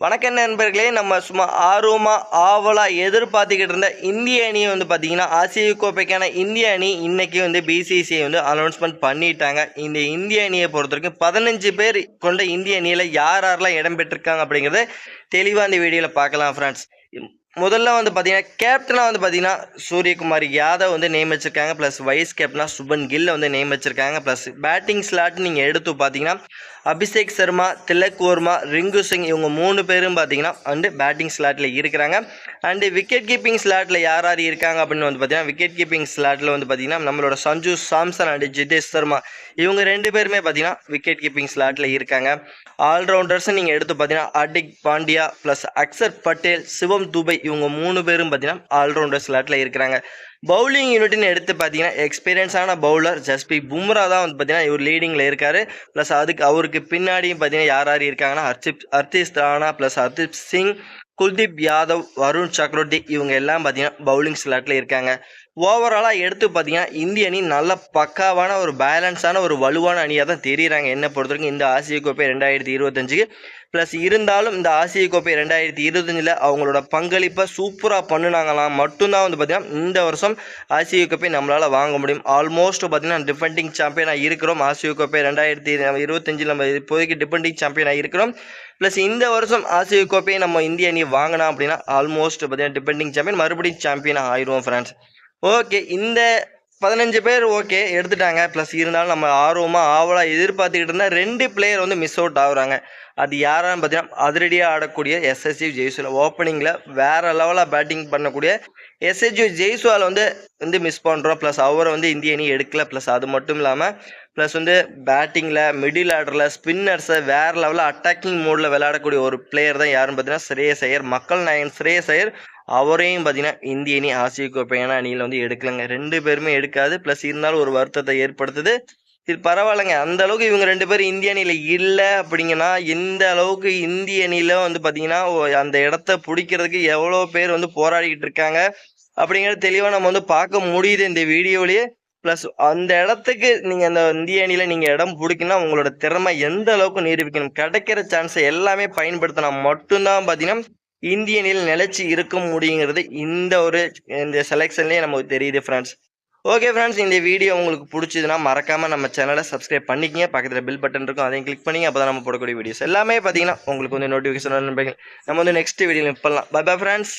வணக்கம் நண்பர்களே நம்ம சும்மா ஆர்வமாக ஆவலாக எதிர்பார்த்துக்கிட்டு இருந்த இந்திய அணியை வந்து பார்த்திங்கன்னா ஆசிய கோப்பைக்கான இந்திய அணி இன்றைக்கி வந்து பிசிசிஐ வந்து அனௌன்ஸ்மெண்ட் பண்ணிட்டாங்க. இந்த இந்திய அணியை பொறுத்த வரைக்கும் பதினஞ்சு பேர் கொண்ட இந்திய அணியில் யார் யாரெல்லாம் இடம் பெற்றிருக்காங்க அப்படிங்கிறத தெளிவாக இந்த வீடியோவில் பார்க்கலாம் ஃப்ரெண்ட்ஸ் முதல்ல வந்து பார்த்தீங்கன்னா கேப்டனாக வந்து பார்த்தீங்கன்னா சூரியகுமார் யாதவ் வந்து நியமிச்சிருக்காங்க ப்ளஸ் வைஸ் கேப்டனாக சுபன் கில்லை வந்து நியமிச்சிருக்காங்க ப்ளஸ் பேட்டிங் ஸ்லாட் நீங்கள் எடுத்து பார்த்தீங்கன்னா அபிஷேக் சர்மா திலக் வர்மா ரிங்கு சிங் இவங்க மூணு பேரும் பார்த்தீங்கன்னா வந்து பேட்டிங் ஸ்லாட்டில் இருக்கிறாங்க. அண்டு விக்கெட் கீப்பிங் ஸ்லாட்டில் யார் யார் இருக்காங்க அப்படின்னு வந்து பார்த்தீங்கன்னா விக்கெட் கீப்பிங் ஸ்லாட்டில் வந்து பார்த்தீங்கன்னா நம்மளோட சஞ்சு சாம்சன் அண்டு ஜிதேஷ் சர்மா இவங்க ரெண்டு பேருமே பார்த்தீங்கன்னா விக்கெட் கீப்பிங் ஸ்லாட்டில் இருக்காங்க. ஆல்ரவுண்டர்ஸ் நீங்கள் எடுத்து பார்த்தீங்கன்னா ஹர்திக் பாண்டியா ப்ளஸ் அக்சர் பட்டேல் சிவம் துபை இவங்க மூணு பேரும் பார்த்தீங்கன்னா ஆல்ரவுண்டர் ஸ்லாட்டில் இருக்கிறாங்க. பவுலிங் யூனிட்னு எடுத்து பார்த்தீங்கன்னா எக்ஸ்பீரியன்ஸான பவுலர் ஜஸ்பிரித் பும்ரா தான் வந்து பார்த்தீங்கன்னா இவர் லீடிங்கில் இருக்கார். ப்ளஸ் அதுக்கு அவருக்கு பின்னாடியும் பார்த்தீங்கன்னா யார் யார் இருக்காங்கன்னா ஹர்ஷிப் ஹர்திஷ் ராணா ப்ளஸ் ஹர்தீப் சிங் குல்தீப் யாதவ் வருண் சக்ரவர்த்தி இவங்க எல்லாம் பார்த்தீங்கன்னா பவுலிங் ஸ்லாட்டில் இருக்காங்க. ஓவராலாக எடுத்து பார்த்தீங்கன்னா இந்திய அணி நல்ல பக்காவான ஒரு பேலன்ஸான ஒரு வலுவான அணியாக தான் தெரியுறாங்க. என்ன பொறுத்த வரைக்கும் இந்த ஆசிய கோப்பை ரெண்டாயிரத்தி இருபத்தஞ்சுக்கு. ப்ளஸ் இருந்தாலும் இந்த ஆசிய கோப்பை ரெண்டாயிரத்தி இருபத்தஞ்சில் அவங்களோட பங்களிப்பை சூப்பராக பண்ணினாங்களாம் மட்டும்தான் வந்து பார்த்தீங்கன்னா இந்த வருஷம் ஆசிய கோப்பை நம்மளால் வாங்க முடியும். ஆல்மோஸ்ட் பார்த்திங்கன்னா டிஃபெண்டிங் சாம்பியனாக இருக்கிறோம். ஆசிய கோப்பை ரெண்டாயிரத்தி இருபத்தஞ்சில் நம்ம இப்போதைக்கு டிஃபெண்டிங் சாம்பியனாக இருக்கிறோம். ப்ளஸ் இந்த வருஷம் ஆசிய கோப்பையை நம்ம இந்திய அணி வாங்கினா அப்படின்னா ஆல்மோஸ்ட் பார்த்தீங்கன்னா டிஃபெண்டிங் சாம்பியன் மறுபடியும் சாம்பியனாக ஆயிடுவோம் ஃப்ரெண்ட்ஸ் ஓகே இந்த பதினஞ்சு பேர் ஓகே எடுத்துட்டாங்க. ப்ளஸ் இருந்தாலும் நம்ம ஆர்வமாக ஆவலாக எதிர்பார்த்துக்கிட்டு இருந்தால் ரெண்டு பிளேயர் வந்து மிஸ் அவுட் ஆகுறாங்க. அது யாரான்னு பார்த்தீங்கன்னா அதிரடியாக ஆடக்கூடிய எஸ்எஸ்சி ஜெய்சுவல் ஓப்பனிங்கில் வேறு லெவலாக பேட்டிங் பண்ணக்கூடிய எஸ்எஸ்ஜி ஜெய்சுவால் வந்து வந்து மிஸ் பண்ணுறோம் ப்ளஸ் அவரை வந்து இந்திய அணி எடுக்கல. ப்ளஸ் அது மட்டும் இல்லாமல் ப்ளஸ் வந்து பேட்டிங்கில் மிடில் ஆர்டரில் ஸ்பின்னர்ஸை வேறு லெவலில் அட்டாக்கிங் மோடில் விளையாடக்கூடிய ஒரு பிளேயர் தான் யாருன்னு பார்த்தீங்கன்னா ஸ்ரேயஸ் ஐயர். மக்கள் நாயகன் ஸ்ரேயஸ் ஐயர். அவரையும் பார்த்தீங்கன்னா இந்திய அணி ஆசிய கோப்பையான அணியில் வந்து எடுக்கலைங்க. ரெண்டு பேருமே எடுக்காது. ப்ளஸ் இருந்தாலும் ஒரு வருத்தத்தை ஏற்படுத்துது. இது பரவாயில்லைங்க. அந்த அளவுக்கு இவங்க ரெண்டு பேரும் இந்திய அணியில் இல்லை அப்படிங்கன்னா எந்த அளவுக்கு இந்திய அணியில் வந்து பார்த்தீங்கன்னா அந்த இடத்த பிடிக்கிறதுக்கு எவ்வளோ பேர் வந்து போராடிக்கிட்டு இருக்காங்க. அப்படிங்கிறது தெளிவாக நம்ம வந்து பார்க்க முடியுது இந்த வீடியோவிலேயே ப்ளஸ் அந்த இடத்துக்கு நீங்கள் அந்த இந்திய அணியில் நீங்கள் இடம் பிடிக்கணும்னா உங்களோட திறமை எந்த அளவுக்கு நிரூபிக்கணும் கிடைக்கிற சான்ஸை எல்லாமே பயன்படுத்தினா மட்டும்தான் பார்த்தீங்கன்னா இந்திய அணியில் நிலைச்சி இருக்க முடியுங்கிறது இந்த ஒரு இந்த செலெக்ஷன்லேயே நமக்கு தெரியுது ஃப்ரெண்ட்ஸ் ஓகே ஃப்ரெண்ட்ஸ் இந்த வீடியோ உங்களுக்கு பிடிச்சதுன்னா மறக்காமல் நம்ம சேனலை சப்ஸ்கிரைப் பண்ணிக்கிங்க. பக்கத்தில் பில் பட்டன் இருக்கும் அதையும் கிளிக் பண்ணி அப்போ தான் நம்ம போடக்கூடிய வீடியோஸ் எல்லாமே பார்த்தீங்கன்னா உங்களுக்கு வந்து நோட்டிஃபிகேஷன் நம்ம வந்து நெக்ஸ்ட் வீடியோவில் இப்போலாம் பை பை ஃப்ரெண்ட்ஸ்